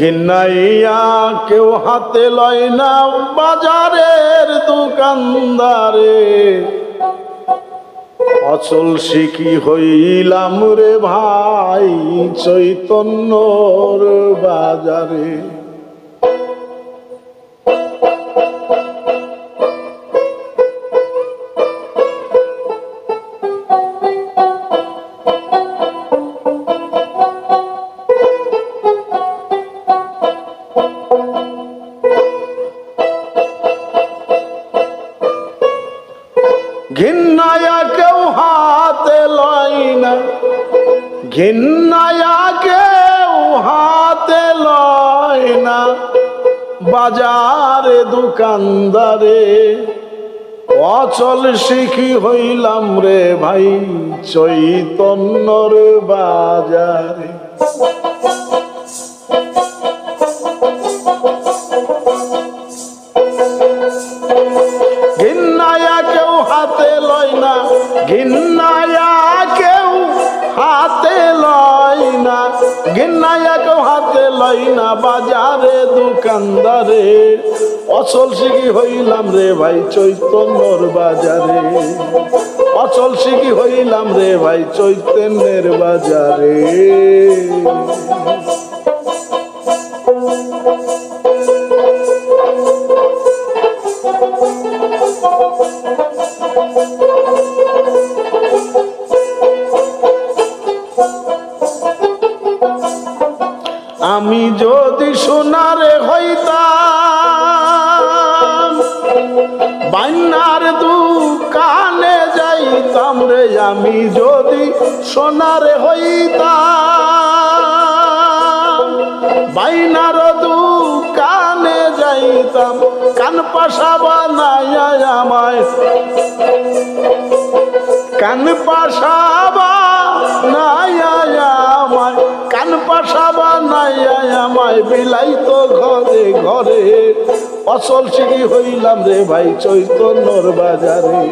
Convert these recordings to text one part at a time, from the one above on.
ঘিনাইয়া কেউ হাতে লয় না বাজারের দোকানদারে। অচল শিখি হইলাম রে ভাই চৈতন্যর বাজারে। ঘিন্নায়া কেউ হাতে লয় না। ঘিন্নায়া কেউ হাতে লয় না। বাজারে দোকানদারে, অচল শিখি হইলাম রে ভাই, চৈতন্যর বাজারে। ঘিন্নায়া কেউ হাতে লয় না ঘিন্নায়া কেউ হাতে লয় না বাজারে দোকানদারে। অচল শিখি হইলাম রে ভাই চৈতন্যর বাজারে। অচল শিখি হইলাম রে ভাই চৈতন্যের বাজারে। আমি যদি সোনারে হইতাম, বান্নার দোকানে যাইতাম রে, আমি যদি সোনারে হইতাম বাইনার দোকানে যাইতাম, কান পাশা বানাইয়া আমায়। কান পাশাবা নাইয়ামায় পাশাবা নাইয়ামায় বিলাই তো ঘরে ঘরে। অচল শিখি হইলাম রে ভাই চৈতন্যর বাজারে।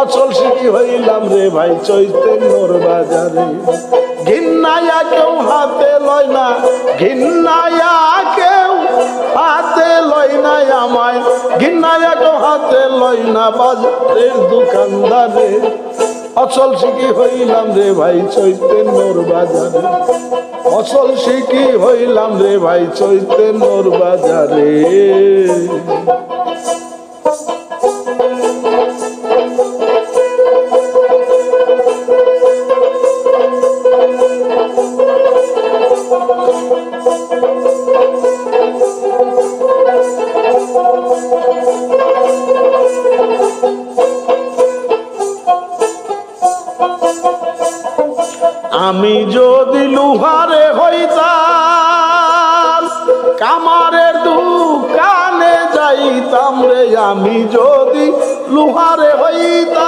অচল শিখি হইলাম রে ভাই চৈতন্যর বাজারে। ঘিন্নায়া কেউ হাতে লয় না ঘিন্নায়া কেউ হাতে লয় না আমায়। ঘিন্নায়া কেউ হাতে লয় না বাজারের দোকানদারে। অচল শিখি হইলাম রে ভাই চৈতন্যর বাজারে। অচল শিখি হইলাম রে ভাই চৈতন্যর বাজারে। যদি লুহারে হইতাম কামারের দোকানে যাইতাম রে আমি যদি লুহারে হইতাম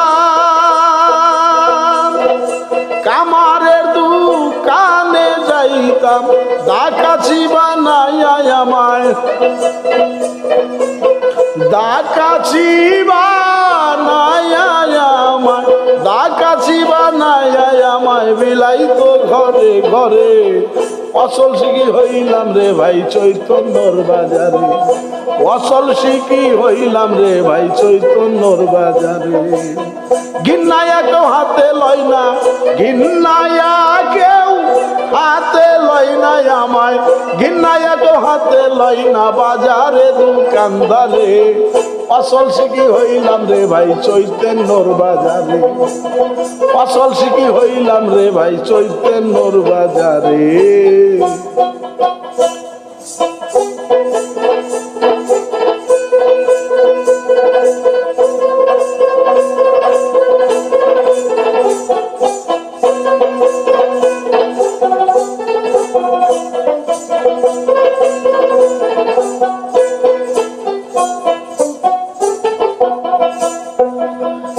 কামারের দোকানে যাইতাম ডাকাছি বানাইয়া আমায়। ডাকাছি বানাইয়া আমায়। ডাকাছি বানাইয়া আমায় বিলাই তো ঘরে ঘরে। অসল শিখি হইলাম রে ভাই চৈতন্যর বাজারে। অসল শিখি হইলাম রে ভাই চৈতন্যর বাজারে। গিন্নায়া কেউ হাতে লয় না গিন্নায়া কেউ হাতে লয় না আমায়। গিন্নায়া কেউ হাতে লয় না বাজারে, দোকানদারে। অসল শিখি হইলাম রে ভাই চৈতন্যর বাজারে। অসল শিখি হইলাম রে ভাই চৈতন্যর বাজারে।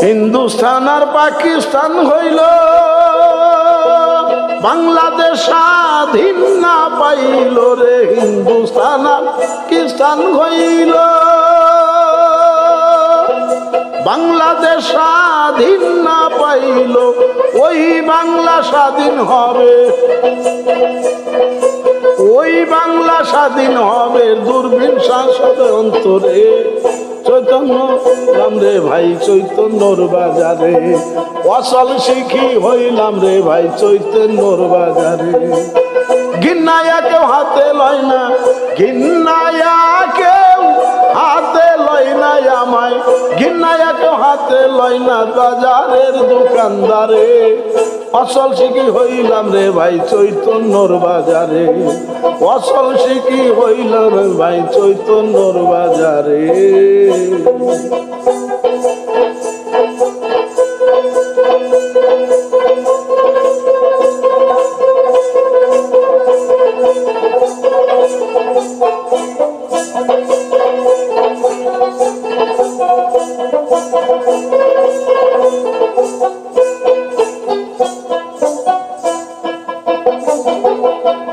হিন্দুস্তান আর পাকিস্তান হইল। বাংলাদেশ স্বাধীন না পাইল রে হিন্দুস্তান আর পাকিস্তান হইল। বাংলাদেশ স্বাধীন না পাইল, ওই বাংলা স্বাধীন হবে। ওই বাংলা স্বাধীন হবে দূরবীন সাংসদের অন্তরে। চৈতন্য রাম রে ভাই চৈতন্যর বাজারে। অসল শিখি হইলাম রে ভাই চৈতন্যর বাজারে। ঘিন্নায়া কেউ হাতে লয় না, ঘিন্নায়া কেউ হাতে লয় না আমায় কেউ হাতে লয় না বাজারের দোকানদারে। অসল শিখি হইলাম রে ভাই চৈতন্যর বাজারে। অসল শিখি হইলাম রে ভাই চৈতন্যর বাজারে।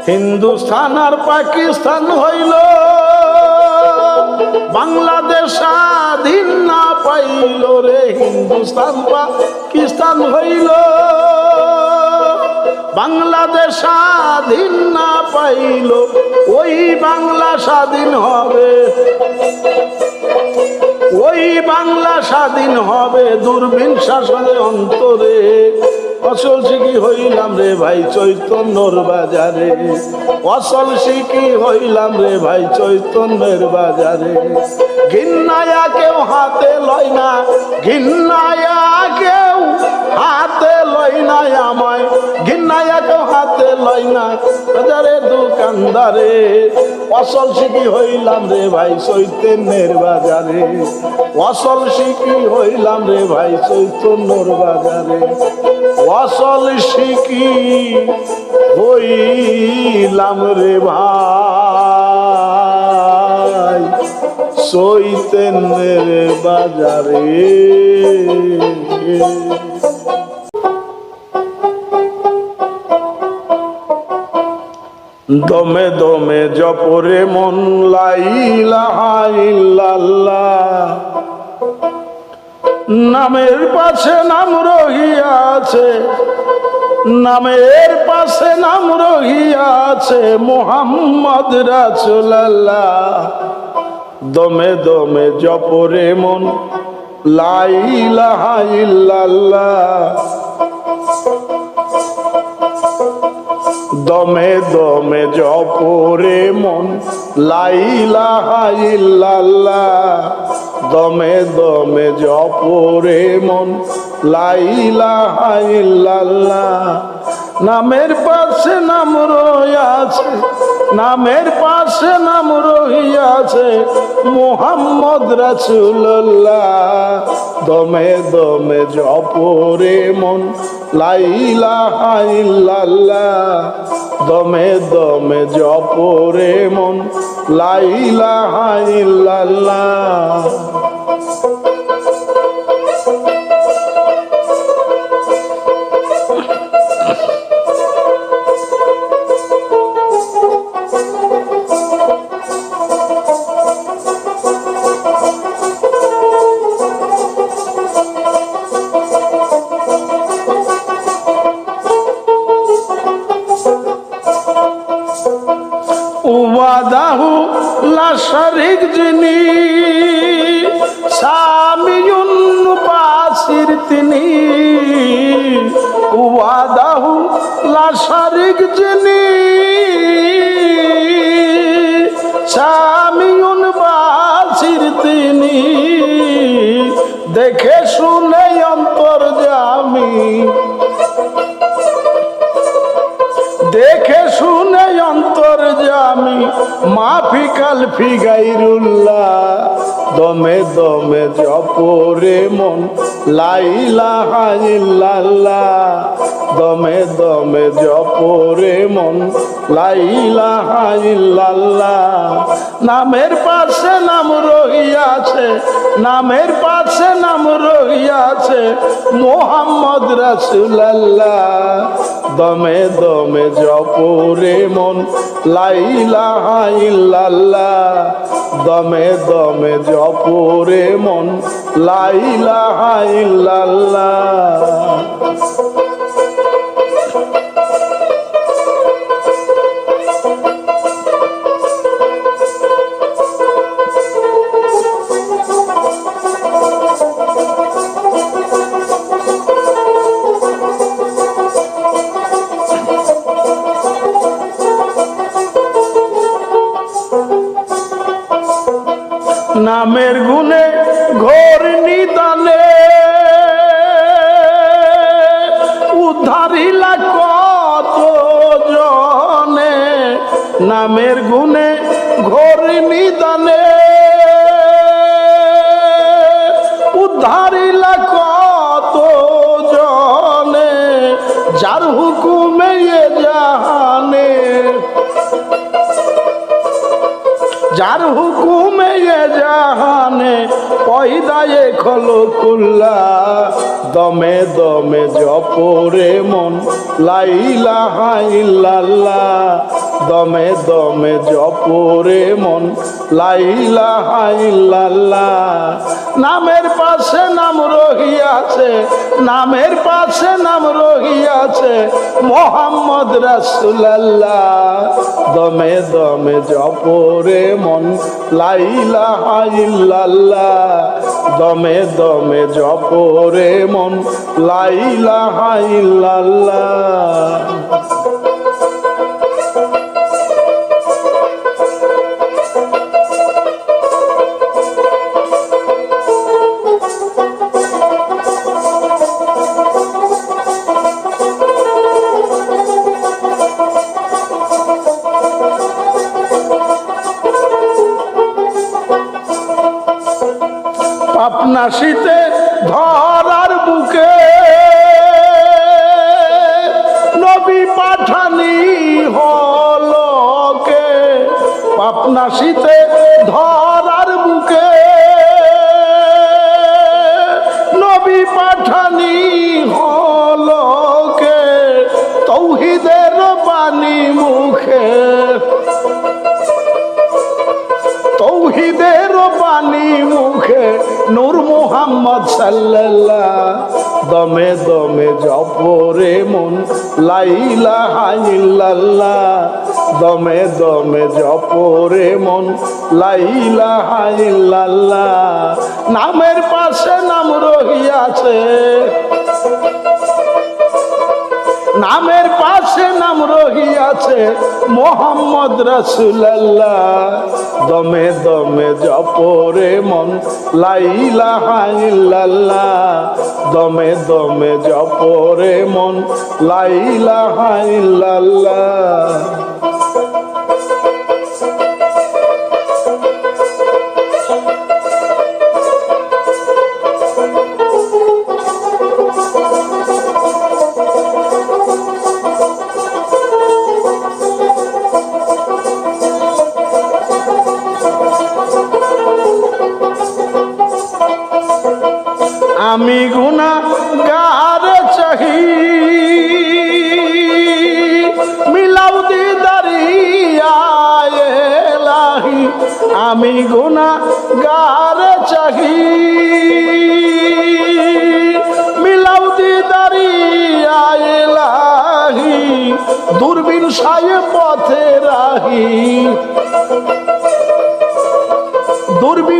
হিন্দুস্তান আর পাকিস্তান হইল। বাংলাদেশ স্বাধীন না পাইল রে হিন্দুস্তান পাকিস্তান হইল। বাংলাদেশ স্বাধীন না পাইল, ওই বাংলা স্বাধীন হবে। ওই বাংলা স্বাধীন হবে দূরবীন শাসনের অন্তরে। অসল শিখি হইলাম রে ভাই চৈতন্যর বাজারে। অসল শিখি হইলাম রে ভাই চৈতন্যের বাজারে। ঘিন্নায়া কেউ হাতে লয় না ঘিন্নায়া কেউ হাতে লয় না আমায়। ঘিন্নায়া কেউ হাতে লয় না বাজারে দোকানদারে। অসল শিখি হইলাম রে ভাই চৈতন্যের বাজারে। অসল শিখি হইলাম রে ভাই চৈতন্যর বাজারে। অসল শিখি হইলাম রে ভাই চৈতন্যের বাজারে। দমে দমে জপরে মন লাইলা লাইলাহাইল্লাল্লাহ নামের পাশে নাম রহিয়াছে, নামের পাশে নাম রহিয়াছে মোহাম্মদ রাসুলাল্লাহ। দমে দমে জপরে মন লাইলাহাইল্লাল্লাহ দমে দমে জপরে মন লাইলাহাইল্লাল্লাহ দমে দমে জপরে মন লাইলাহাইল্লাল্লাহ নামের পাশে নাম রহিয়াছে, নামের পাশে নাম রহিয়াছে মোহাম্মদ রাসুল্লাহ দমে দমে জপরে মন লাইলাহাইল্লাল্লাহ দমে দমে জপরে মন লাইলাহাইল্লাল্লাহ ওয়াদাহু ওয়াদাহু লা শারিক যিনি সামিউন বাসির তিনি। দেখে শুনে অন্তর জামি দেখে শুনে অন্তর জামি মাফি কালফি গাইরুল্লাহ দমে দমে জপরে মন লাইলা লাইলাহাইল্লাল্লাহ দমে দমে জপরে মন। লাইলা লাইলাহাইল্লাল্লাহ নামের পাশে নাম রহিয়াছে, নামের পাশে নাম রহিয়াছে মোহাম্মদ রাসুলাল্লাহ। দমে দমে জপরে মন। লাইলা লাইলাহাইল্লাল্লাহ দমে দমে জপরে মন। নামের গুনে ঘোর নিদানে। উদ্ধারিলা কত জনে নামের গুনে ঘোর নিদানে। উদ্ধারিলা কত জনে যার হুকুমে জাহানে। যার হুকুমে জাহানে পয়দায়ে খল কুল্লা। দমে দমে জপরে মন লাইলা হাইল্লাল্লাহ দমে দমে জপরে মন। লাইলা হাইল্লাল্লাহ নামের পাশে নাম রহিয়াছে, নামের পাশে নাম রহিয়াছে মোহাম্মদ রাসুলাল্লাহ। দমে দমে জপরে মন। লাইলা হাইল্লাল্লাহ দমে দমে জপরে মন। লাইলা হাইল্লাল্লাহ পাপনাশিতে ধরার বুকে নবী পাঠানি হলকে পাপনাসিতে ধরার নূর মোহাম্মদ সাল্লাল্লাহ। দমে দমে জপরে মন, লাইলা হাইল্লাল্লাহ। দমে দমে জপরে মন, লাইলা হাইল্লাল্লাহ। নামের পাশে নাম রহিয়াছে। নামের পাশে নাম রহিয়াছে মোহাম্মদ রসুল্লাহ দমে দমে জপরে মন লাইলা হাইল্লাল্লাহ দমে দমে জপরে মন লাইলা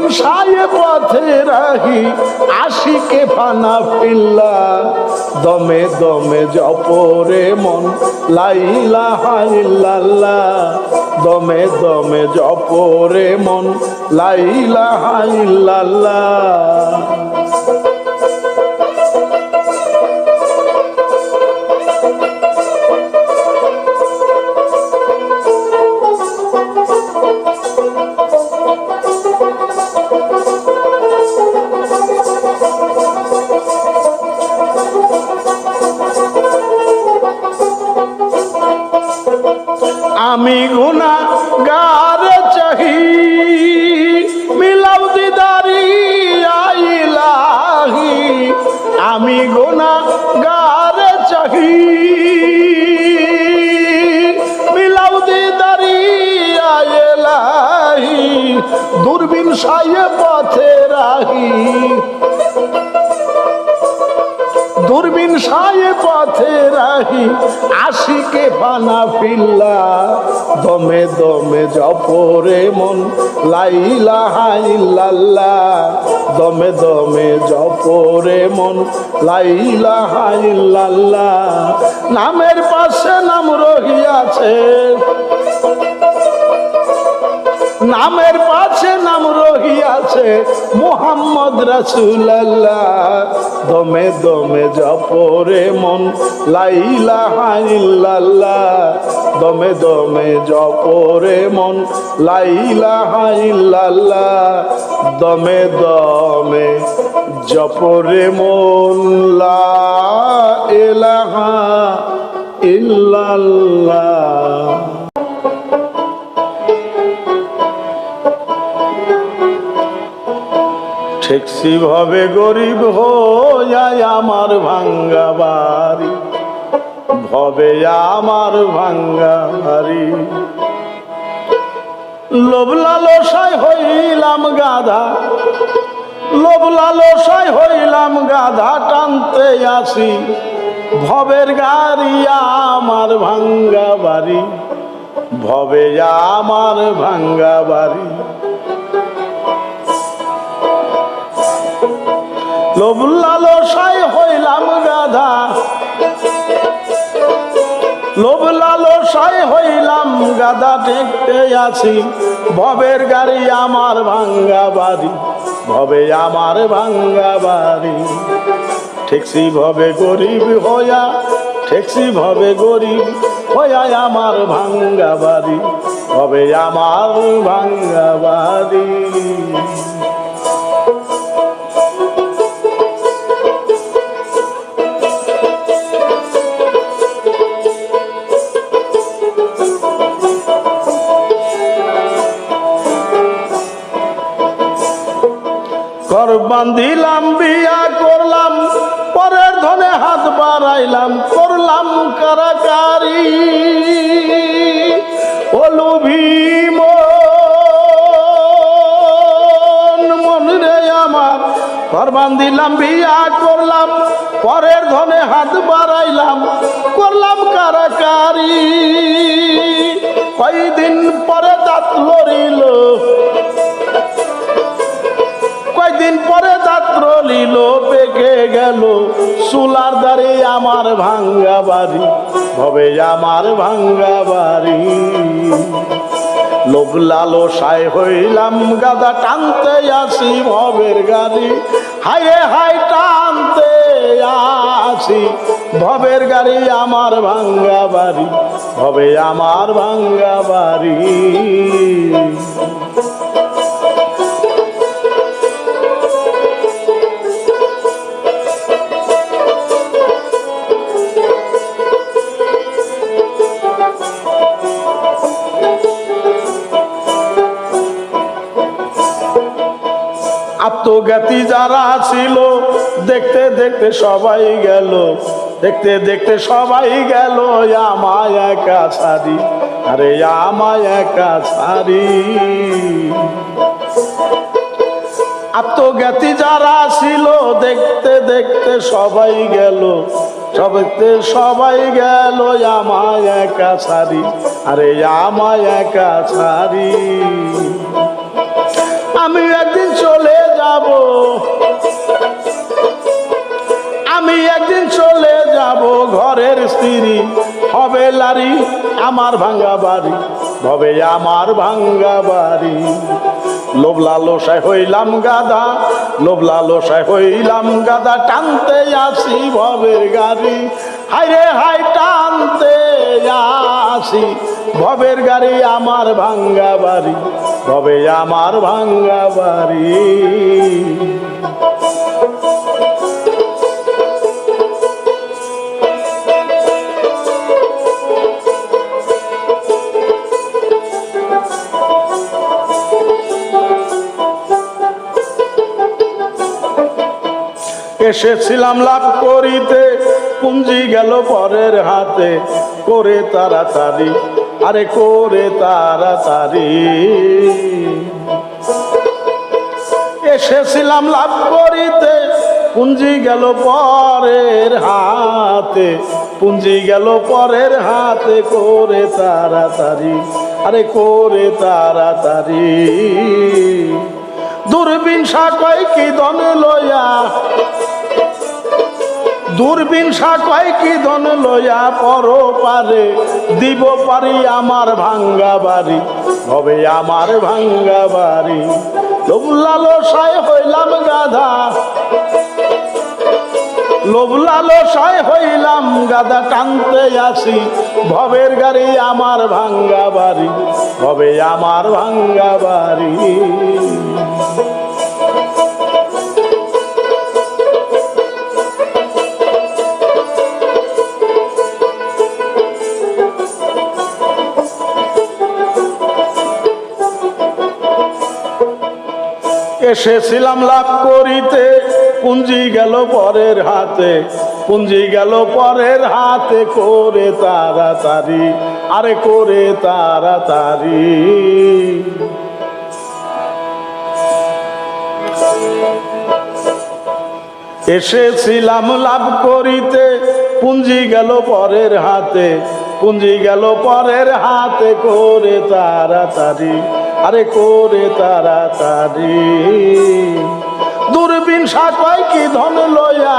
দূরবীন সাহেব পথে রাহি, আশিকে ফানা পিল্লা দমে দমে জপরে মন, লাইলা হাইল্লাল্লা দমে দমে জপরে মন, লাইলা হাইল্লাল্লাহ আমি গুনা গার চাহি। মিলাও দিদারি, আইলাহি। আমি গুনা গার চাহি। মিলাও দিদারি, আইলাহি। দূরবীন সায়ে পথে রাহি। দূরবীন সায়ে পথে রাহি, আশিকে পানা ফিল্লা। দমে দমে জপরে মন, লাইলা হাইল্লাল্লাহ দমে দমে জপরে মন, লাইলা হাইল্লাল্লাহ নামের পাশে নাম রহিয়াছে। নামের পাশে মোহাম্মদ রাসুলাল্লাহ, দমে দমে জপরে মন লাইলা হাইল্লাল্লাহ দমে দমে জপরে মন লাইলা হাইল্লাল্লাহ দমে দমে জপরে মন, লা ইলাহা ইল্লাল্লাহ। ঠেকসি ভাবে গরিব হইয়াই আমার ভাঙ্গা বাড়ি। ভবে আমার ভাঙ্গা বাড়ি। লোবলালসায় হইলাম গাধা। লোভ লালসায় হইলাম গাধা, টানতে আসি। ভবের গাড়ি আমার ভাঙ্গা বাড়ি। ভবে আমার ভাঙ্গা বাড়ি। লোভ লালসায় হইলাম লোভ হইলাম গাধা দেখতে আছি। ভবের গাড়ি আমার ভাঙ্গা বাড়ি, ভবে আমার ভাঙ্গা বাড়ি। ঠেকসি ভবে গরিব হইয়া ঠেকসি ভবে গরিব হইয়া আমার ভাঙ্গা বাড়ি, ভবে আমার ভাঙ্গা বাড়ি। বান্ধিলাম বিয়া করলাম, পরের ধনে হাত বাড়াইলাম, করলাম কারাকারি ওলু ভীম মন রে আমার, ঘর বান্ধিলাম বিয়া করলাম, পরের ধনে হাত বাড়াইলাম, করলাম কারাকারি কয়দিন পরে দাঁত লড়িল কয়দিন পরে দাত্র লিল পেকে গেল। সুলার দারে আমার ভাঙ্গা বাড়ি, ভবে আমার ভাঙ্গা বাড়ি। লোভ লালসায় হইলাম, গাদা টানতে আসি ভবের গাড়ি। হায় হাই টানতে আসি, ভবের গাড়ি আমার ভাঙ্গা বাড়ি, ভবে আমার ভাঙ্গা বাড়ি। ছিল দেখতে দেখতে সবাই গেল, দেখতে দেখতে সবাই গেল, আমায় একা ছাড়ি, আরে আমায় একা ছাড়ি। আত্মজ্ঞাতি যারা ছিল, দেখতে দেখতে সবাই গেল সবেতে সবাই গেল, আমায় একা ছাড়ি, আরে আমায় একা ছাড়ি। আমি একদিন চলে যাব আমি একদিন চলে যাব ঘরের স্ত্রী। হবে লারি আমার ভাঙ্গা বাড়ি, হবে আমার ভাঙ্গা বাড়ি। লোভ লালসায় হইলাম গাদা লোভ লালসায় হইলাম গাদা টানতে আসি ভবের গাড়ি। হাইরে হাই, টানতে আসি ভবের গাড়ি, আমার ভাঙ্গা বাড়ি ভবে আমার ভাঙ্গা বাড়ি। এসেছিলাম লাভ করিতে, পুঞ্জি গেল পরের হাতে, করে তাড়াতাড়ি, আরে করে তাড়াতাড়ি। এসেছিলাম লাভ করিতে, পুঞ্জি গেল পরের হাতে, পুঞ্জি গেল পরের হাতে, করে তাড়াতাড়ি, আরে করে তাড়াতাড়ি। দূরবীন কয় কি দন লয়া দূরবীন কয় কি ধন লয়া পর পারে? দিব পারি আমার ভাঙ্গা বাড়ি, হবে আমার ভাঙ্গা বাড়ি। লোভ লালসায় হইলাম গাধা লোভ লালসায় হইলাম গাধা, টানতে আসি, ভবের গাড়ি আমার ভাঙ্গা বাড়ি, হবে আমার ভাঙ্গা বাড়ি। এসেছিলাম লাভ করিতে। পুঞ্জি গেল পরের হাতে, পুঞ্জি গেল পরের হাতে করে তাড়াতাড়ি, আরে করে তাড়াতাড়ি। এসেছিলাম লাভ করিতে, পুঞ্জি গেল পরের হাতে, পুঞ্জি গেল পরের হাতে করে তাড়াতাড়ি আরে করে তাড়াতাড়ি। দূরবীন সাকয় কি ধন লয়া?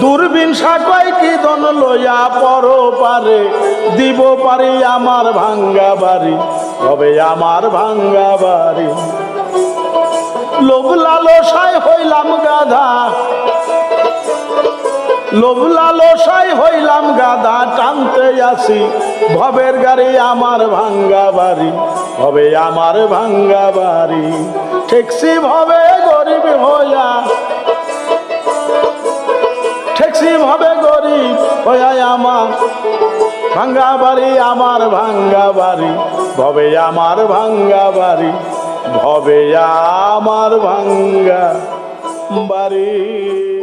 দূরবীন সাকয় কি ধন লয়া? পর পারে দিব পারি আমার ভাঙ্গা বাড়ি, হবে আমার ভাঙ্গা বাড়ি। লোভ লালসায় হইলাম গাধা। লোভ লালসায় হইলাম গাধা, টানতে আসি। ভবের গাড়ি আমার ভাঙ্গা বাড়ি হবে আমার ভাঙ্গা বাড়ি। ঠেকসি ভবে গরিব হইয়া, ঠেকসি ভবে গরিব হইয়া আমার ভাঙ্গা বাড়ি, আমার ভাঙ্গা বাড়ি, ভবে আমার ভাঙ্গা বাড়ি, ভবে আমার ভাঙ্গা বাড়ি।